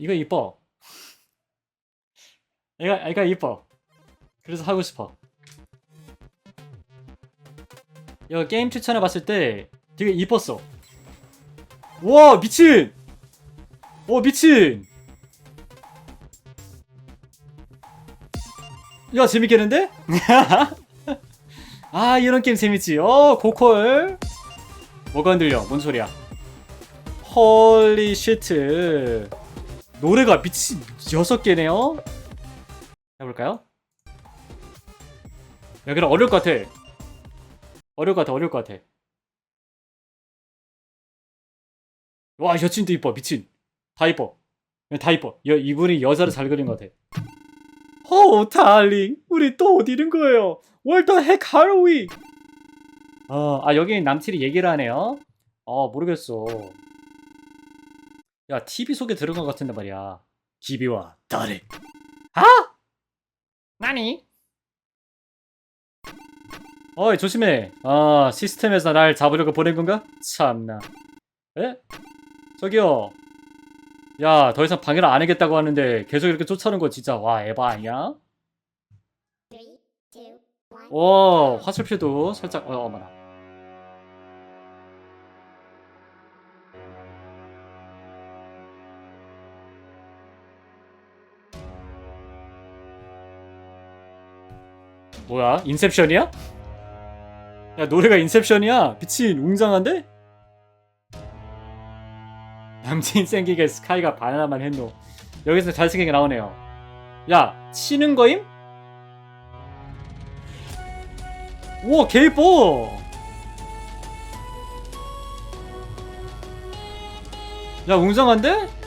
이거 이뻐. 이거 이거 이뻐. 그래서 하고 싶어. 이거 게임 추천해 봤을 때 되게 이뻤어. 와 미친. 와 미친. 야 재밌겠는데? 아 이런 게임 재밌지. 어 고퀄. 뭐가 흔들려? 뭔 소리야? 헐리 시트. 노래가 미친 여섯 개네요. 해볼까요? 여기는 어려울 것 같아. 어려울 것 같아. 어려울 것 같아. 와 여친도 이뻐 미친. 다 이뻐. 다 이뻐. 여, 이분이 여자를 잘 그린 것 같아. 어, 달링, 우리 또 어디 있는 거예요? 월더 핵 하로위. 어, 아 여기 남친이 얘기를 하네요. 어, 모르겠어. 야, TV 속에 들은 것 같은데 말이야. 기비와 다레. 아? 나니? 어이, 조심해. 아, 시스템에서 날 잡으려고 보낸 건가? 참나. 에? 저기요. 야, 더 이상 방해를 안 하겠다고 하는데 계속 이렇게 쫓아오는 거 진짜 와 에바 아니야? 오, 화살표도 살짝 어, 어머나. 뭐야? 인셉션이야? 야, 노래가 인셉션이야? 미친 웅장한데? 남친 생기게 스카이가 바나나만 했노. 여기서 잘생기게 나오네요. 야, 치는 거임? 우와, 개 이뻐! 야, 웅장한데?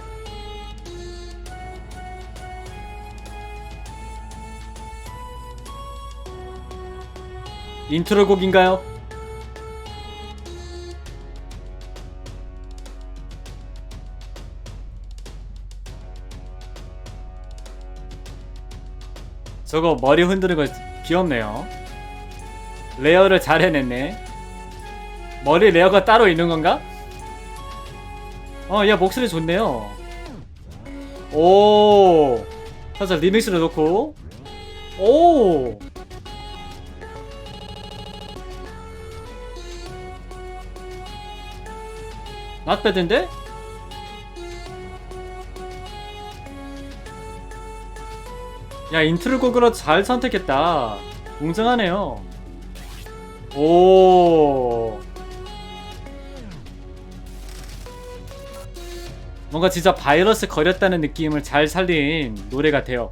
인트로 곡인가요? 저거 머리 흔드는 거 귀엽네요. 레어를 잘 해냈네. 머리 레어가 따로 있는 건가? 어, 야, 목소리 좋네요. 오. 살짝 리믹스를 넣고. 오. 낫배드인데? 야 인트로 곡으로 잘 선택했다. 웅장하네요. 오. 뭔가 진짜 바이러스 걸렸다는 느낌을 잘 살린 노래 같아요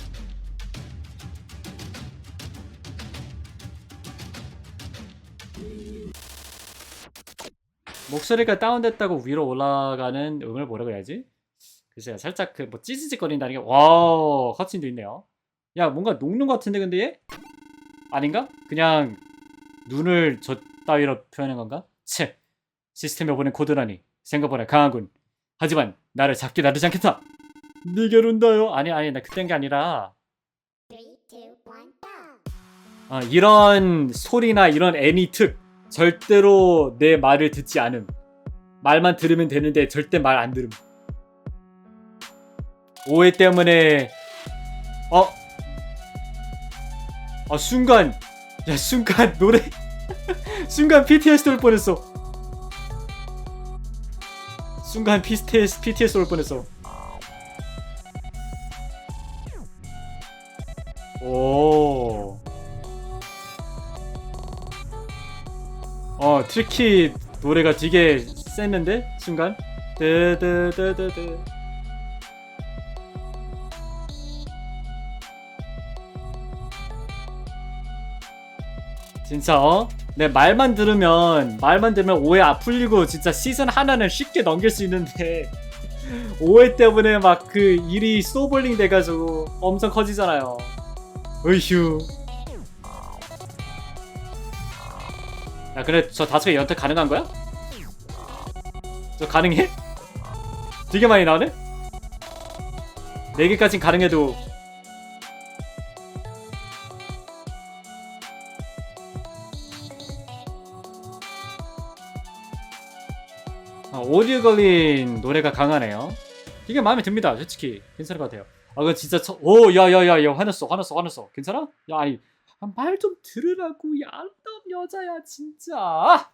목소리가 다운됐다고 위로 올라가는 음을 뭐라고 해야지? 글쎄요 살짝 그 뭐 찌지직거린다는 게 와우 컷신도 있네요 야 뭔가 녹는 것 같은데 근데 얘? 아닌가? 그냥 눈을 저 따위로 표현한 건가? 채 시스템에 보낸 코드라니 생각보다 강하군 하지만 나를 잡게 놔두지 않겠다 네게 룬다요 아니 아니 나 그땐 게 아니라 아, 이런 소리나 이런 애니 특 절대로 내 말을 듣지 않음. 말만 들으면 되는데 절대 말 안 들음. 오해 때문에 어? 아 순간 야 순간 노래 순간 PTSD 올 뻔했어. 순간 PTS, PTSD 올 뻔했어. 오. 어 트리키 노래가 되게 셌는데 순간 뜨뜨뜨뜨뜨 진짜 어? 내 말만 들으면 말만 들으면 오해 안 풀리고 진짜 시즌 하나는 쉽게 넘길 수 있는데 오해 때문에 막 그 일이 소블링 돼가지고 엄청 커지잖아요. 으휴. 야 그래 저 다섯 개 연타 가능한 거야? 저 가능해? 되게 많이 나오네? 네 개까진 가능해도 아, 오디오 걸린 노래가 강하네요. 이게 마음에 듭니다. 솔직히 괜찮을 것 같아요. 아, 그 진짜 저, 오, 야, 야, 야, 야, 화났어, 화났어, 화났어. 괜찮아? 야, 아니 말 좀 들으라고 야, 아름다운 여자야 진짜.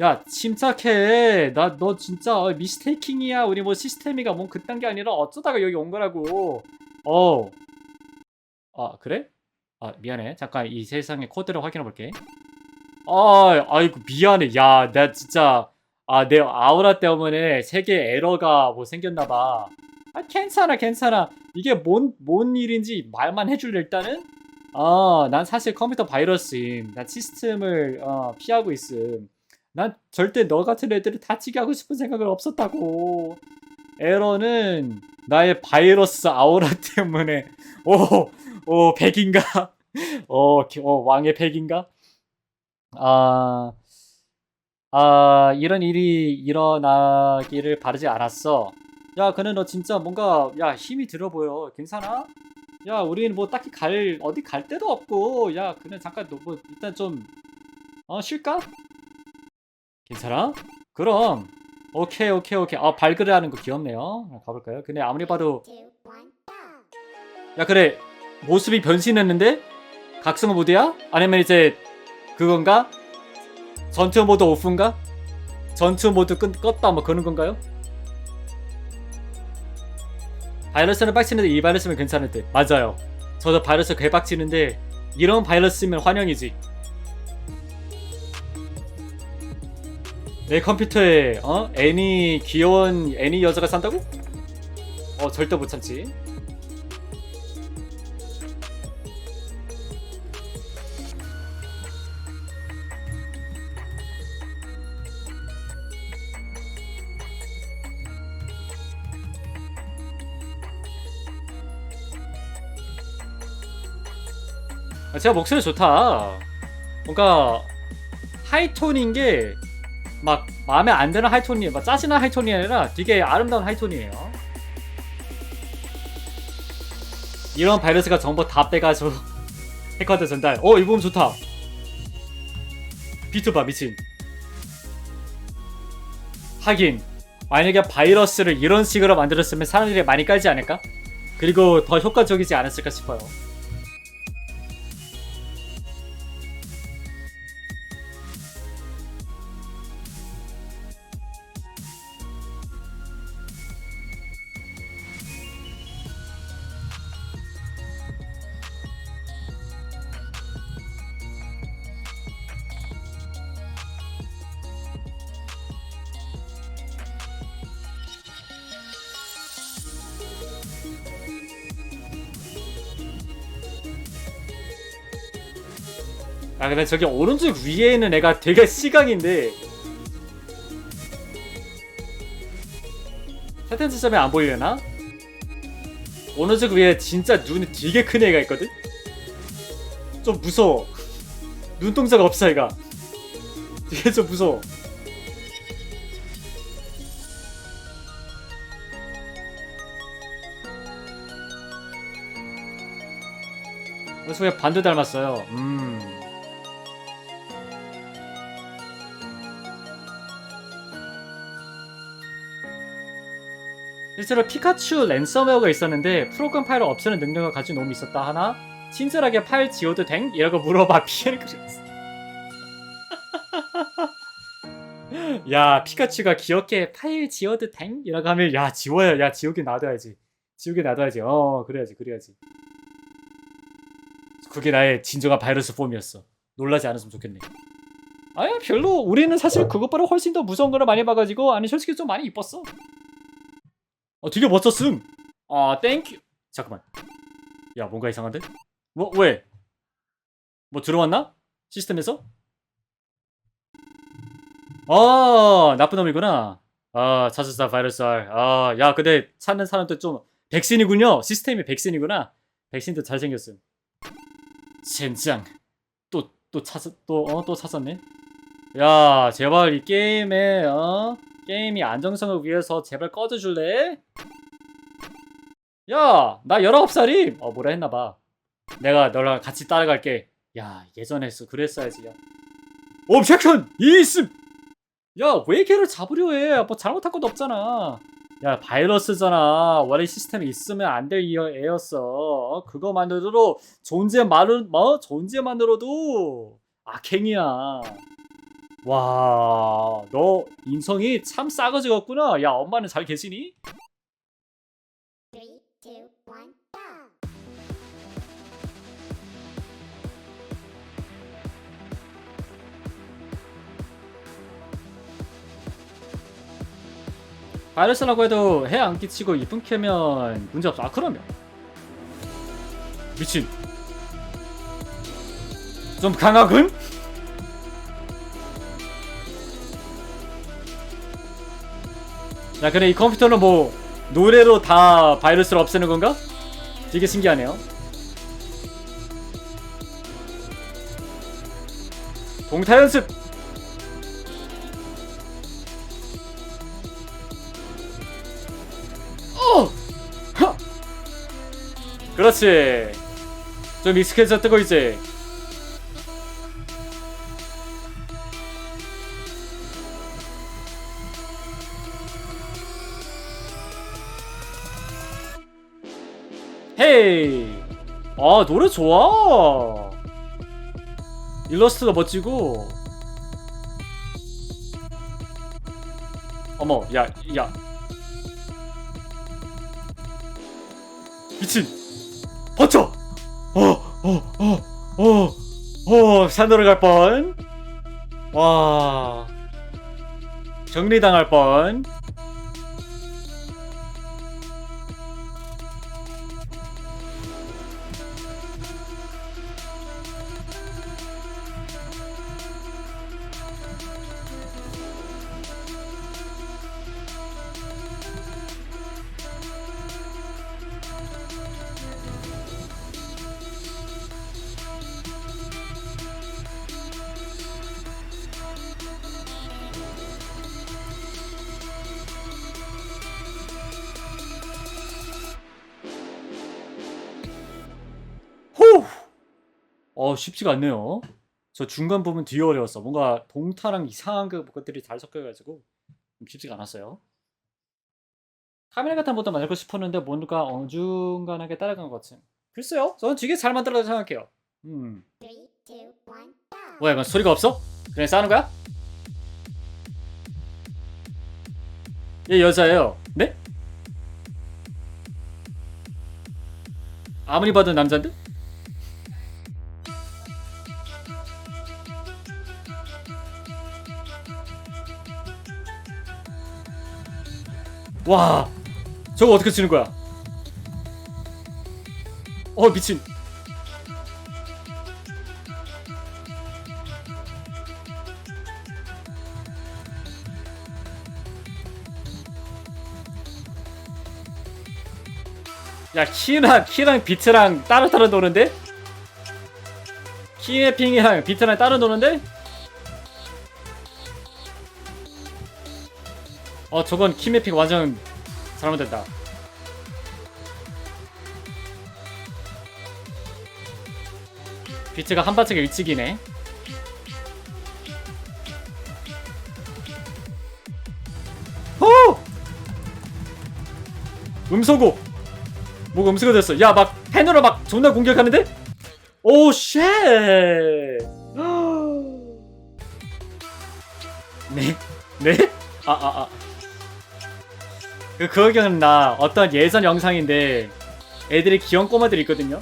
야, 침착해. 나 너 진짜 어, 미스테이킹이야. 우리 뭐 시스템이가 뭔 그딴 게 아니라 어쩌다가 여기 온 거라고. 어. 아, 그래? 아, 미안해. 잠깐 이 세상의 코드를 확인해 볼게. 아, 아이고 미안해. 야, 나 진짜 아, 내 아우라 때문에 세계 에러가 뭐 생겼나 봐. 아, 괜찮아, 괜찮아. 이게 뭔, 뭔 일인지 말만 해줄래, 일단은? 어, 난 사실 컴퓨터 바이러스임. 난 시스템을, 어, 피하고 있음. 난 절대 너 같은 애들을 다치게 하고 싶은 생각은 없었다고. 에러는 나의 바이러스 아우라 때문에, 오, 오, 백인가? 어, 기- 어, 왕의 백인가? 아, 아, 이런 일이 일어나기를 바라지 않았어. 야, 그는 너 진짜 뭔가, 야, 힘이 들어 보여. 괜찮아? 야, 우린 뭐 딱히 갈, 어디 갈 데도 없고, 야, 그는 잠깐 너 뭐, 일단 좀, 어, 쉴까? 괜찮아? 그럼. 오케이, 오케이, 오케이. 아, 발그레 하는 거 귀엽네요. 가볼까요? 근데 아무리 봐도, 야, 그래. 모습이 변신했는데? 각성 모드야? 아니면 이제, 그건가? 전투 모드 오프인가? 전투 모드 끄, 껐다 뭐 그런 건가요? 바이러스는 빡치는데 이 바이러스면 괜찮을 듯 맞아요 저도 바이러스 개빡치는데 이런 바이러스면 환영이지 내 컴퓨터에 어? 애니 귀여운 애니 여자가 산다고? 어 절대 못 참지 제가 목소리 좋다. 뭔가 하이톤인 게 막 마음에 안 드는 하이톤이 막 짜증난 하이톤이 아니라 되게 아름다운 하이톤이에요. 이런 바이러스가 정보 다 빼가지고 해커한테 전달. 어, 이 부분 좋다. 비트 봐, 미친. 하긴 만약에 바이러스를 이런 식으로 만들었으면 사람들이 많이 깔지 않을까? 그리고 더 효과적이지 않았을까 싶어요. 아 근데 저기 오른쪽 위에 있는 애가 되게 시각인데. 세텐 시점에 안 보이려나? 오른쪽 위에 진짜 눈이 되게 큰 애가 있거든? 좀 무서워. 눈동자가 없어 애가. 되게 좀 무서워. 그래서 왜 반도 닮았어요. 음 실제로 피카츄 랜섬웨어가 있었는데 프로그램 파일을 없애는 능력을 가진 놈이 있었다 하나? 친절하게 파일 지워도 댕? 이라고 물어봐. 피해를 그렸어. 야 피카츄가 귀엽게 파일 지워도 댕? 이라고 하면 야 지워야 야 지우개 놔둬야지. 지우개 놔둬야지. 어 그래야지 그래야지. 그게 나의 진정한 바이러스 폼이었어. 놀라지 않았으면 좋겠네. 아야 별로. 우리는 사실 그것보다 훨씬 더 무서운 거를 많이 봐가지고 아니 솔직히 좀 많이 이뻤어 어 되게 멋졌음. 아 땡큐 잠깐만. 야 뭔가 이상한데? 뭐 왜? 뭐 들어왔나? 시스템에서? 아 나쁜 놈이구나. 아 찾았다 바이러스 R 아야 근데 찾는 사람도 좀 백신이군요. 시스템이 백신이구나. 백신도 잘생겼음. 젠장. 또 또 찾았 또어또 찾았네. 야 제발 이 게임에 어 게임이 안정성을 위해서 제발 꺼져줄래? 야, 나 19살임! 어, 뭐라 했나봐. 내가 너랑 같이 따라갈게. 야, 예전에 했어. 그랬어야지. 야. 옵젝션! 이있음! 야, 왜 걔를 잡으려 해? 뭐 잘못한 것도 없잖아. 야, 바이러스잖아. 원래 시스템에 있으면 안 될 애였어. 어? 그거만으로도 존재만으로 뭐 존재만으로도 악행이야. 와, 너 인성이 참 싸가지 없구나. 야, 엄마는 잘 계시니? Go! 바이러스라고 해도 해 안 끼치고 이쁜 캐면 문제 없어. 아, 그러면. 미친. 좀 강하군? 야, 그래, 이 컴퓨터는 뭐, 노래로 다 바이러스를 없애는 건가? 되게 신기하네요. 동타 연습! 어! 하! 그렇지. 좀 익숙해졌다고 이제. 아, 노래 좋아. 일러스트도 멋지고. 어머, 야, 야. 미친 버텨 어어어어어 산으로 갈뻔와 정리당할 뻔 어 쉽지가 않네요. 저 중간 부분 뒤에 어려웠어. 뭔가 동타랑 이상한 그 것들이 잘 섞여가지고 좀 쉽지가 않았어요. 카메라 같은 것도 만들고 싶었는데 뭔가 어중간하게 따라간 것 같은. 글쎄요, 저는 되게 잘 만들었다고 생각해요. 음! 뭐야 이건 소리가 없어? 그냥 싸는 거야? 얘 여자예요. 네? 아무리 봐도 남잔데? 와, 저거 어떻게 치는 거야? 어 미친. 야 키랑 키랑 비트랑 따로 따로 노는데? 키의 핑이랑 비트랑 따로 노는데? 어 저건 키 매핑 완전 잘못됐다. 비트가 한 발짝에 일찍이네. 호! 음소거. 뭐가 음수가 됐어. 야, 막 펜으로 막 존나 공격하는데? 오, 쉣. 네? 네? 아, 아, 아. 그, 그거 기억나. 어떤 예전 영상인데, 애들이 귀여운 꼬마들이 있거든요?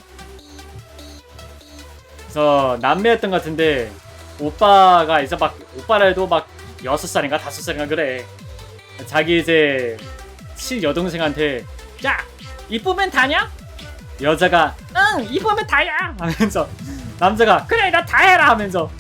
그래서 남매였던 것 같은데, 오빠가 이제 막, 오빠라 해도 막, 6살인가 5살인가 그래. 자기 이제, 친 여동생한테, 야! 이쁘면 다냐? 여자가 응 이쁘면 다야 하면서 남자가 그래 나 다 해라 하면서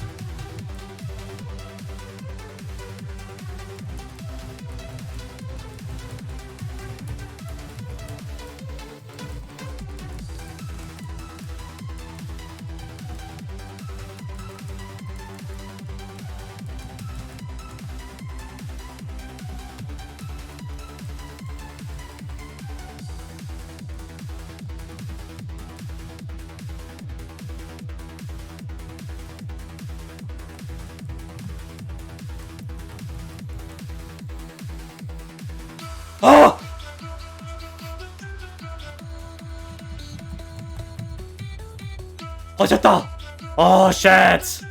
졌다. 아 쉣.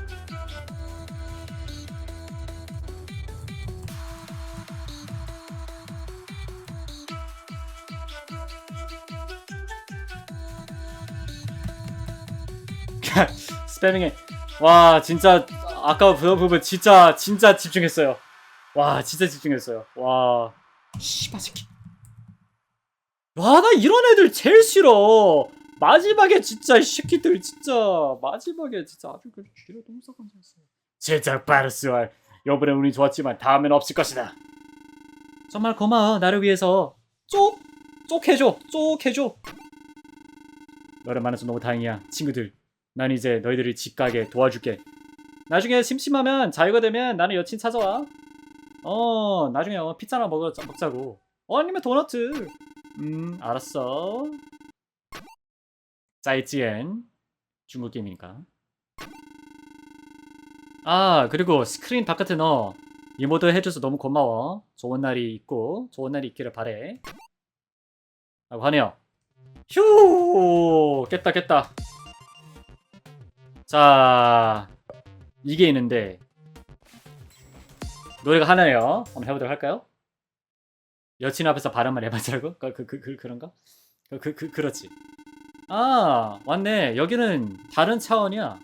스패밍에. 와 진짜 아까 그 부분 진짜 진짜 집중했어요. 와 진짜 집중했어요. 와. 씨발 새끼. 와 나 이런 애들 제일 싫어 마지막에 진짜 이 새끼들 진짜 마지막에 진짜 아주 그 쥐로 똥싸건 졌어 진짜 바르스왈 이번에 운이 좋았지만 다음엔 없을 것이다. 정말 고마워 나를 위해서. 쪽! 쪽 해줘 쪽 해줘. 너를 만나서 너무 다행이야 친구들. 난 이제 너희들을 집 가게 도와줄게. 나중에 심심하면 자유가 되면 나는 여친 찾아와. 어 나중에 어, 피자나 먹어, 먹자고. 어 아니면 도너트 음 알았어 짜이찌엔 중국 게임이니까. 아 그리고 스크린 바깥에 너 이모드 해줘서 너무 고마워. 좋은 날이 있고 좋은 날이 있기를 바래. 라고 하네요. 휴! 깼다 깼다. 자 이게 있는데 노래가 하나예요. 한번 해보도록 할까요? 여친 앞에서 바람만 해봤자고? 그, 그, 그, 그, 그런가? 그, 그, 그, 그렇지 아 왔네. 여기는 다른 차원이야.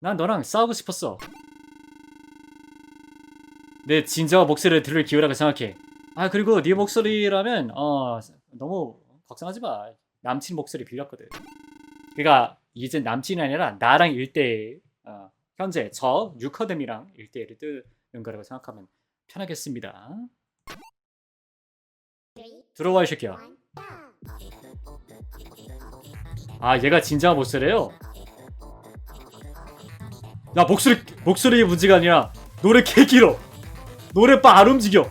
난 너랑 싸우고 싶었어. 내 진저와 목소리를 들을 기회라고 생각해. 아 그리고 네 목소리라면 어 너무 걱정하지 마. 남친 목소리 빌렸거든. 그니까 이제 남친이 아니라 나랑 1대1 어, 현재 저 뉴커dem이랑 1대1을 뜨는 거라고 생각하면 편하겠습니다. 들어와 이 새끼야. 아 얘가 진정한 목소리래요? 야 목소리 목소리 문제가 아니라 노래 개 길어 노래바 안 움직여.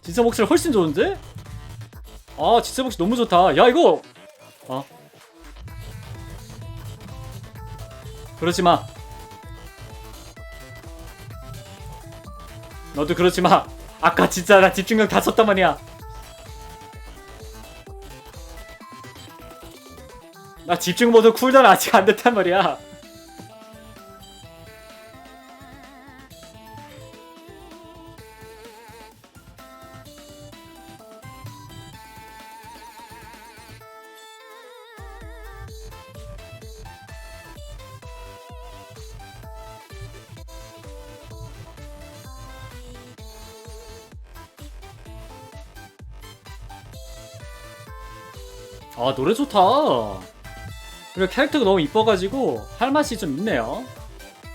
진짜 목소리 훨씬 좋은데? 아 진짜 목소리 너무 좋다. 야 이거. 어 그러지 마. 너도 그러지 마. 아까 진짜 나 집중력 다 썼단 말이야. 나 집중 모드 쿨다운 아직 안 됐단 말이야. 아 노래 좋다. 그리고 캐릭터가 너무 이뻐가지고 할 맛이 좀 있네요.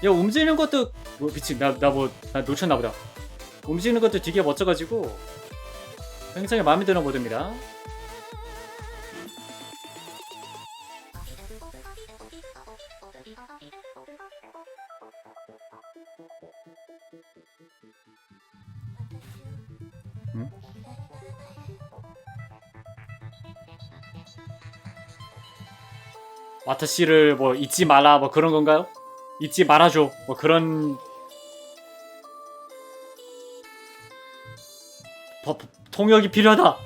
야 움직이는 것도 뭐 미친 나나 뭐 나 놓쳤나 보다. 움직이는 것도 되게 멋져가지고 굉장히 마음에 드는 모드입니다. 와타시를 뭐 잊지 마라 뭐 그런 건가요? 잊지 말아줘 뭐 그런 법, 통역이 필요하다.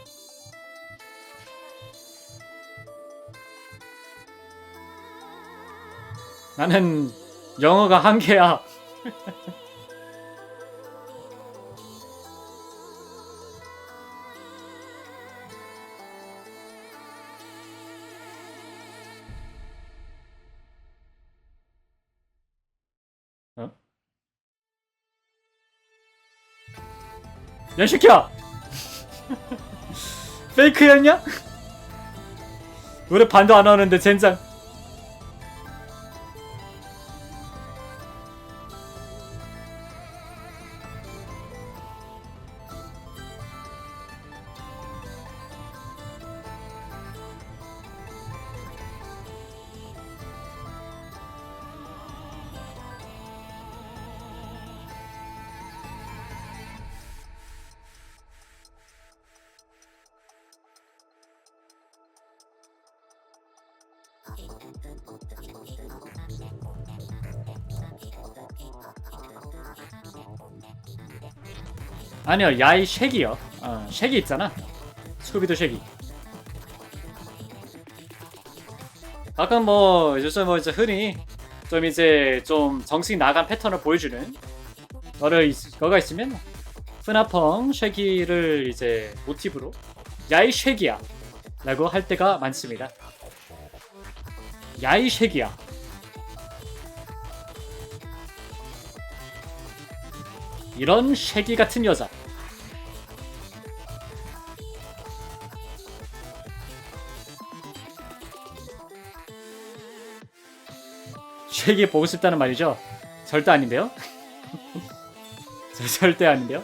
나는 영어가 한계야. 야, 이 새끼야! 페이크였냐? 노래 반도 안 하는데, 젠장. 아니요 야이 쉐기요. 어, 쉐기 있잖아. 스쿠비도 쉐기. 가끔 뭐 요즘 뭐 이제 흔히 좀 이제 좀 정신 나간 패턴을 보여주는 너를 거가 있으면 프나펑 쉐기를 이제 모티브로 야이 쉐기야 라고 할 때가 많습니다. 야이 쉐기야 이런 쉐기 같은 여자 쉐기 보고 싶다는 말이죠? 절대 아닌데요? 저 절대 아닌데요?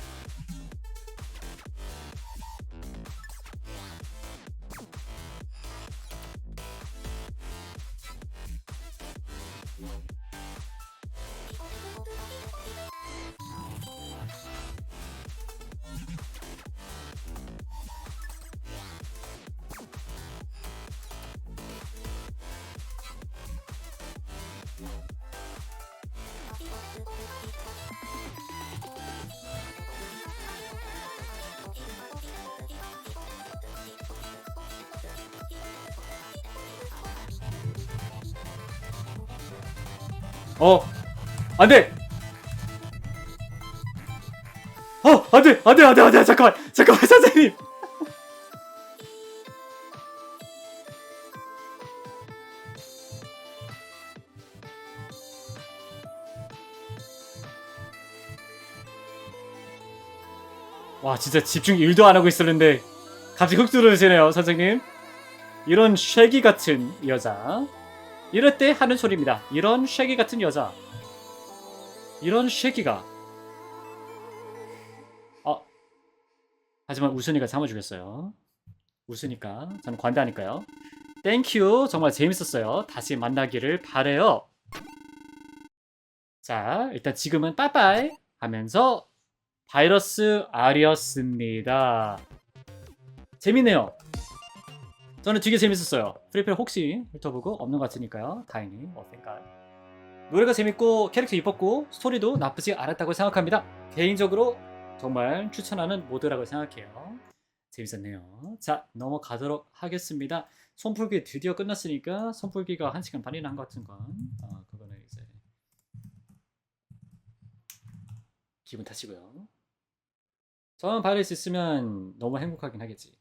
어, 안 돼! 어, 안 돼! 안 돼! 안 돼! 안 돼! 잠깐만! 잠깐만, 선생님! 와, 진짜 집중 1도 안 하고 있었는데 갑자기 훅 들어오시네요, 선생님. 이런 쉐기 같은 여자. 이럴 때 하는 소리입니다. 이런 쉐기 같은 여자. 이런 쉐기가. 어. 하지만 우순이가 참아주겠어요. 우순이가. 저는 관대하니까요. 땡큐. 정말 재밌었어요. 다시 만나기를 바래요. 자, 일단 지금은 빠빠이 하면서 바이러스 알이었습니다. 재밌네요. 저는 되게 재밌었어요. 프리페 혹시 훑어보고 없는 것 같으니까요. 다행히 어땠까. 노래가 재밌고 캐릭터 이뻤고 스토리도 나쁘지 않았다고 생각합니다. 개인적으로 정말 추천하는 모드라고 생각해요. 재밌었네요. 자 넘어가도록 하겠습니다. 손풀기 드디어 끝났으니까 손풀기가 1시간 반이나 한 것 같은 건 어, 그거는 이제 기분 탓이고요. 저는 바이러스 있으면 너무 행복하긴 하겠지.